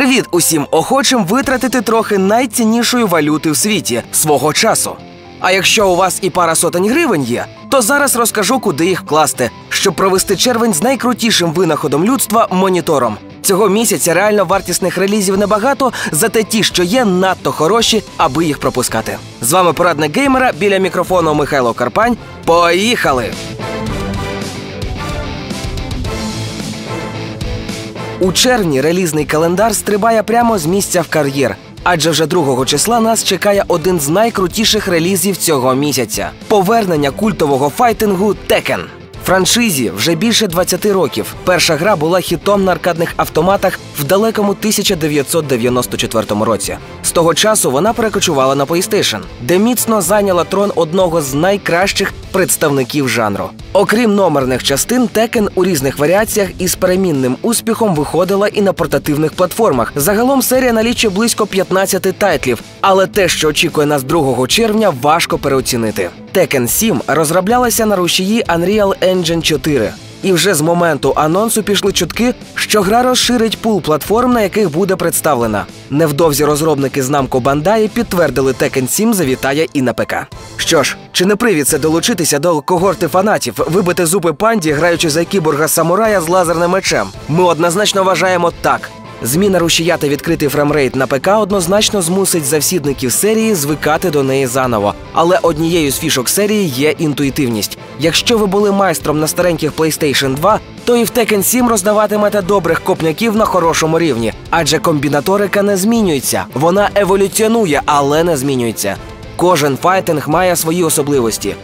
Привіт усім охочим витратити трохи найціннішої валюти в світі свого часу. А якщо у вас і пара сотень гривень є, то зараз розкажу, куди їх вкласти, щоб провести червень з найкрутішим винаходом людства монітором. Цього місяця реально вартісних релізів небагато, зате ті, що є, надто хороші, аби їх пропускати. З вами порадник геймера біля мікрофону Михайло Карпань. Поїхали! У червні релізний календар стрибає прямо з місця в кар'єр. Адже вже 2 числа нас чекає один з найкрутіших релізів цього місяця повернення культового файтингу Tekken. Франшизі вже більше 20 років. Перша гра була хітом на аркадних автоматах в далекому 1994 році. З того часу вона перекочувала на PlayStation, де міцно зайняла трон одного з найкращих представників жанру. Окрім номерних частин, Tekken у різних варіаціях із перемінним успіхом виходила і на портативних платформах. Загалом серія налічує близько 15 тайтлів, але те, що очікує нас 2 червня, важко переоцінити. Tekken 7 розроблялася на рушії Unreal Engine 4. І вже з моменту анонсу пішли чутки, що гра розширить пул платформ, на яких буде представлена. Невдовзі розробники з Namco Bandai підтвердили Tekken 7 завітає і на ПК. Що ж, чи не привід це долучитися до когорти фанатів, вибити зуби панді, граючи за кіборга самурая з лазерним мечем? Ми однозначно вважаємо так. Зміна рушія та відкритий фреймрейт на ПК однозначно змусить завсідників серії звикати до неї заново. Але однією з фішок серії є інтуїтивність. Якщо ви були майстром на стареньких PlayStation 2, то і в Tekken 7 роздаватимете добрих копняків на хорошому рівні, адже комбінаторика не змінюється. Вона еволюціонує, але не змінюється. Кожен файтинг має свої особливості.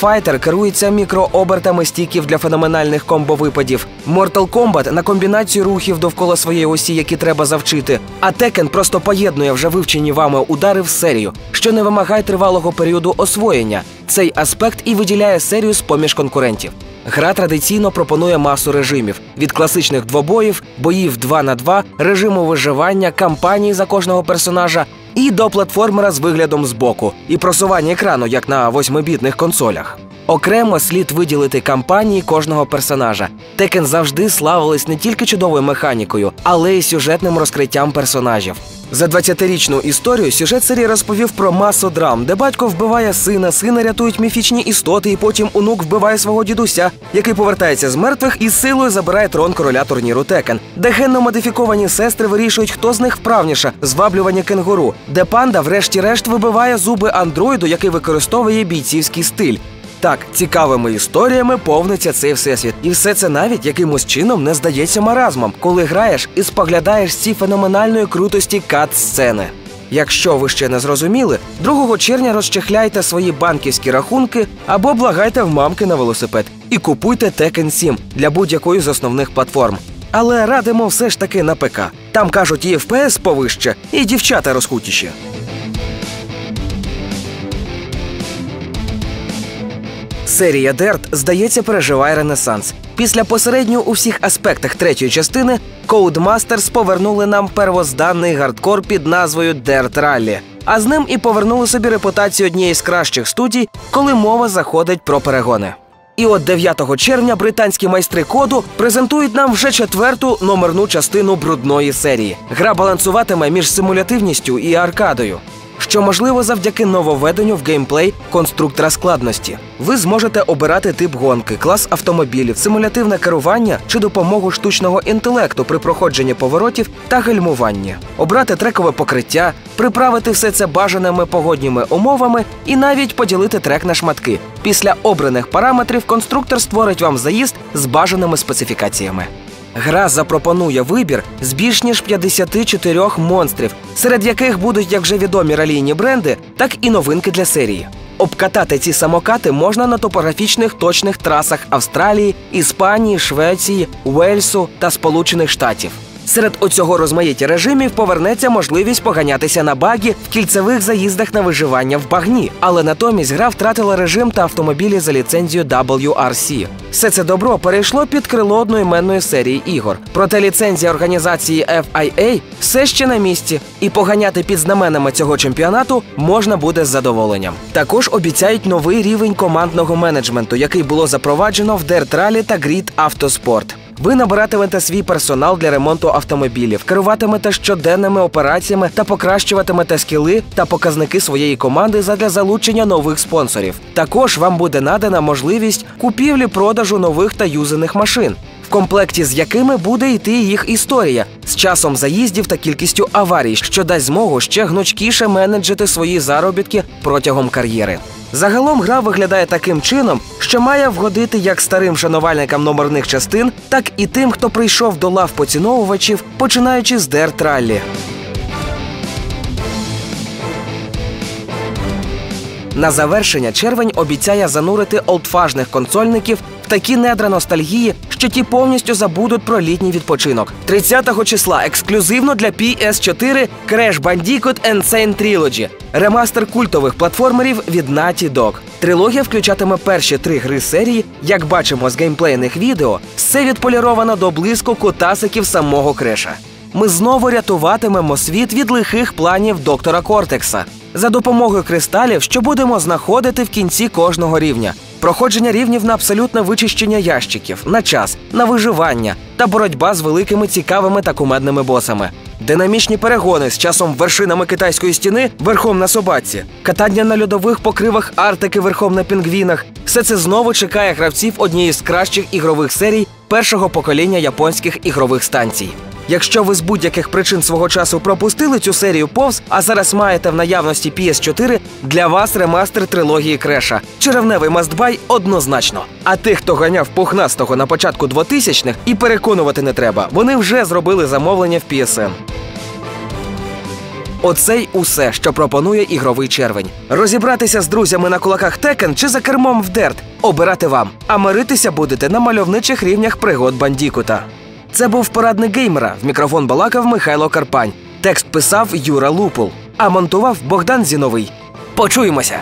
Fighter керується мікрообертами стіків для феноменальних комбо-випадів. Mortal Kombat на комбінацію рухів довкола своєї осі, які треба завчити. А Tekken просто поєднує вже вивчені вами удари в серію, що не вимагає тривалого періоду освоєння. Цей аспект і виділяє серію з поміж конкурентів. Гра традиційно пропонує масу режимів: від класичних двобоїв, боїв 2 на 2, режиму виживання, кампанії за кожного персонажа і до платформера з виглядом збоку, і просування екрану, як на восьмибітних консолях. Окремо слід виділити кампанії кожного персонажа. Текен завжди славились не тільки чудовою механікою, але й сюжетним розкриттям персонажів. За 20-річну історію сюжет серії розповів про масу драм, де батько вбиває сина, сина рятують міфічні істоти, і потім онук вбиває свого дідуся, який повертається з мертвих і силою забирає трон короля турніру Текен, де генно модифіковані сестри вирішують, хто з них вправніша, зваблювання кенгуру, де панда, врешті-решт, вибиває зуби андроїду, який використовує бійцівський стиль. Так, цікавими історіями повниться цей всесвіт, і все це навіть якимось чином не здається маразмом, коли граєш і споглядаєш ці феноменальної крутості кат-сцени. Якщо ви ще не зрозуміли, 2 червня розчехляйте свої банківські рахунки або благайте в мамки на велосипед і купуйте Tekken 7 для будь-якої з основних платформ. Але радимо все ж таки на ПК. Там кажуть, і FPS повище, і дівчата розхутіші. Серія Дерт, здається, переживає ренесанс. Після посередньо у всіх аспектах третьої частини Codemasters повернули нам первозданний гардкор під назвою Dirt Rally. А з ним і повернули собі репутацію однієї з кращих студій, коли мова заходить про перегони. І от 9 червня британські майстри коду презентують нам вже четверту номерну частину брудної серії. Гра балансуватиме між симулятивністю і аркадою що можливо завдяки нововведенню в геймплей конструктора складності. Ви зможете обирати тип гонки, клас автомобілів, симулятивне керування чи допомогу штучного інтелекту при проходженні поворотів та гальмуванні, обрати трекове покриття, приправити все це бажаними погодніми умовами і навіть поділити трек на шматки. Після обраних параметрів конструктор створить вам заїзд з бажаними специфікаціями. Гра запропонує вибір з більш ніж 54 монстрів, серед яких будуть як вже відомі ралійні бренди, так і новинки для серії. Обкатати ці самокати можна на топографічних точних трасах Австралії, Іспанії, Швеції, Уельсу та Сполучених Штатів. Серед оцього розмаїття режимів повернеться можливість поганятися на багі в кільцевих заїздах на виживання в багні, але натомість гра втратила режим та автомобілі за ліцензією WRC. Все це добро перейшло під крило одноіменної серії ігор. Проте ліцензія організації FIA все ще на місці, і поганяти під знаменами цього чемпіонату можна буде з задоволенням. Також обіцяють новий рівень командного менеджменту, який було запроваджено в Dirt Rally та Grid Автоспорт. Ви набиратимете свій персонал для ремонту автомобілів, керуватимете щоденними операціями та покращуватимете скіли та показники своєї команди задля залучення нових спонсорів. Також вам буде надана можливість купівлі-продажу нових та юзаних машин. В комплекті з якими буде йти їх історія з часом заїздів та кількістю аварій, що дасть змогу ще гнучкіше менеджити свої заробітки протягом кар'єри. Загалом гра виглядає таким чином, що має вгодити як старим шанувальникам номерних частин, так і тим, хто прийшов до лав поціновувачів, починаючи з Rally. На завершення червень обіцяє занурити олдфажних консольників такі недра ностальгії, що ті повністю забудуть про літній відпочинок. 30-го числа ексклюзивно для PS4 Crash Bandicoot Insane Trilogy – ремастер культових платформерів від Naughty Dog. Трилогія включатиме перші три гри серії. Як бачимо з геймплейних відео, все відполіровано до близько кутасиків самого креша. Ми знову рятуватимемо світ від лихих планів доктора Кортекса за допомогою кристалів, що будемо знаходити в кінці кожного рівня. Проходження рівнів на абсолютне вичищення ящиків, на час, на виживання та боротьба з великими цікавими та кумедними босами. Динамічні перегони з часом вершинами китайської стіни верхом на собаці, катання на льодових покривах Арктики верхом на пінгвінах. Все це знову чекає гравців однієї з кращих ігрових серій першого покоління японських ігрових станцій. Якщо ви з будь-яких причин свого часу пропустили цю серію повз, а зараз маєте в наявності PS4, для вас ремастер трилогії Креша. Черевневий мастбай однозначно. А тих, хто ганяв пухнастого на початку 2000-х, і переконувати не треба. Вони вже зробили замовлення в PSN. Оце й усе, що пропонує ігровий червень. Розібратися з друзями на кулаках Текен чи за кермом в Дерт обирати вам. А миритися будете на мальовничих рівнях пригод Бандікута. Це був порадник геймера. В мікрофон балакав Михайло Карпань. Текст писав Юра Лупул, а монтував Богдан Зіновий. Почуємося!